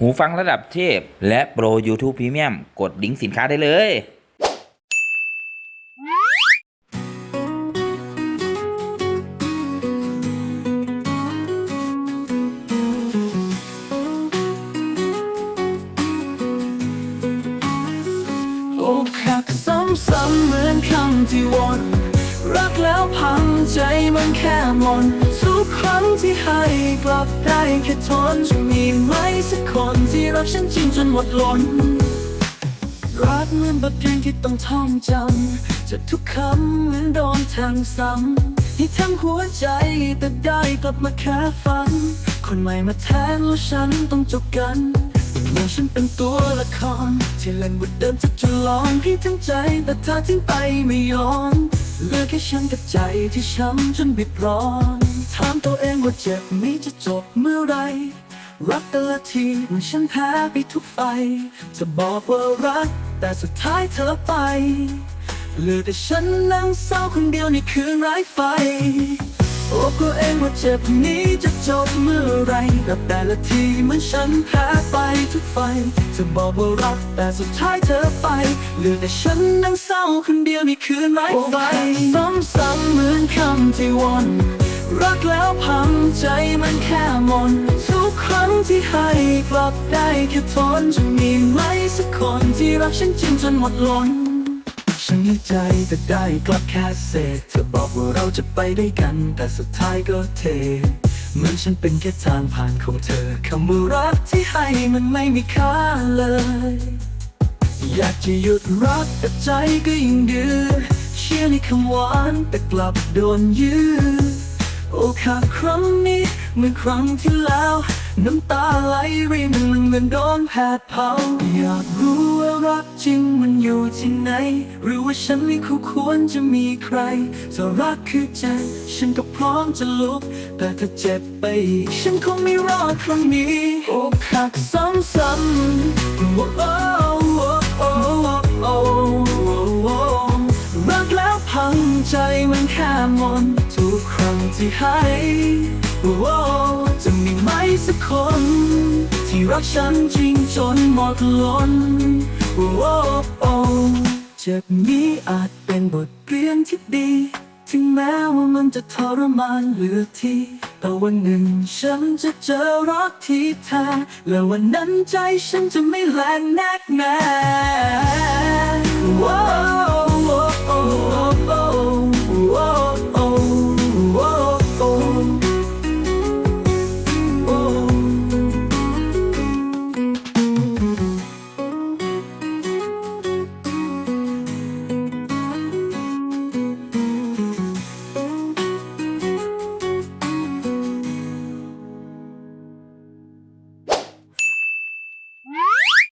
หูฟังระดับเทพ และโปร YouTube Premium กดลิงก์สินค้าได้เลย อกหักซ้ำๆเหมือนคำที่วน รักแล้วพังใจมันแค่มน ทุกครั้งที่ให้กลับได้แค่ทนจะมีไหมสักคนที่รักฉันจริงจนหมดล้นรักเหมือนบทเพลงที่ต้องท่องจำจะทุกคำเหมือนโดนแทงซ้ำให้ทั้งหัวใจแต่ได้กลับมาแค่ฝัน คนใหม่มาแทนแล้วฉันต้องจบกันเมื่อฉันเป็นตัวละครที่เล่นบทเดิมจะจะลองให้ทั้งใจแต่เธอทิ้งไปไม่ยอมเหลือแค่ฉันกับใจที่ช้ำจนบิดร้อน ถามตัวเองว่าเจ็บนี้จะจบเมื่อไรรักแต่ละทีเมื่อฉันแพ้ไปทุกไฟจะบอกว่ารัก แต่สุดท้ายเธอไป เหลือแต่ฉันนั่งเศร้าคนเดียวในคืนไร้ไฟโอ้ตัวเองว่าเจ็บนี้จะจบเมื่อไหรกับแต่ละทีเหมือนฉันแพ้ไปทุกไฟจะบอกว่ารักแต่สุดท้ายเธอไป เหลือแต่ฉันนั่งเศร้าคนเดียวในคืนไร้ไฟซ้ำๆเหมือนคำที่วน รักแล้วพังใจมันแค่หมน ทุกครั้งที่ให้กลับได้แค่ทนจะมีไหมสักคนที่รักฉันจริงจนหมดล้นฉันดีใจแต่ได้กลับแค่เศษ เธอบอกว่าเราจะไปได้กัน แต่สุดท้ายก็เทเหมือนฉันเป็นแค่ทางผ่านของเธอคำว่ารักที่ให้มันไม่มีค่าเลย อยากจะหยุดรักแต่ใจก็ยิ่งดื้อเชื่อในคำหวานแต่กลับโดนยื้อ โอ้ค่ะครั้งนี้เหมือนครั้งที่แล้ว น้ำตาไหลรินมันเหมือนโดนแผดเผาอยากรู้ว่ารักจริงมันอยู่ที่ไหน หรือว่าฉันไม่คู่ควรจะมีใครถ้ารักคือใจ ฉันก็พร้อมจะลุก แต่ถ้าเจ็บไปอีกฉันคงไม่รอดครั้งนี้โอกหักซ้ำๆโอ้โอ้โอ้โอ้โอ้รักแล้วพังใจมันแค่มนทุกครั้ง ที่ให้จะมีไหมสักคน ที่รักฉันจริงจนหมดล้นโอ้โอ้เจ็บนี้อาจเป็นบทเรียนที่ดี ถึงแม้ว่ามันจะทรมานเหลือที่แต่วันหนึ่งฉันจะเจอรักที่แท้และวันนั้นใจฉันจะไม่แรงแนกแน่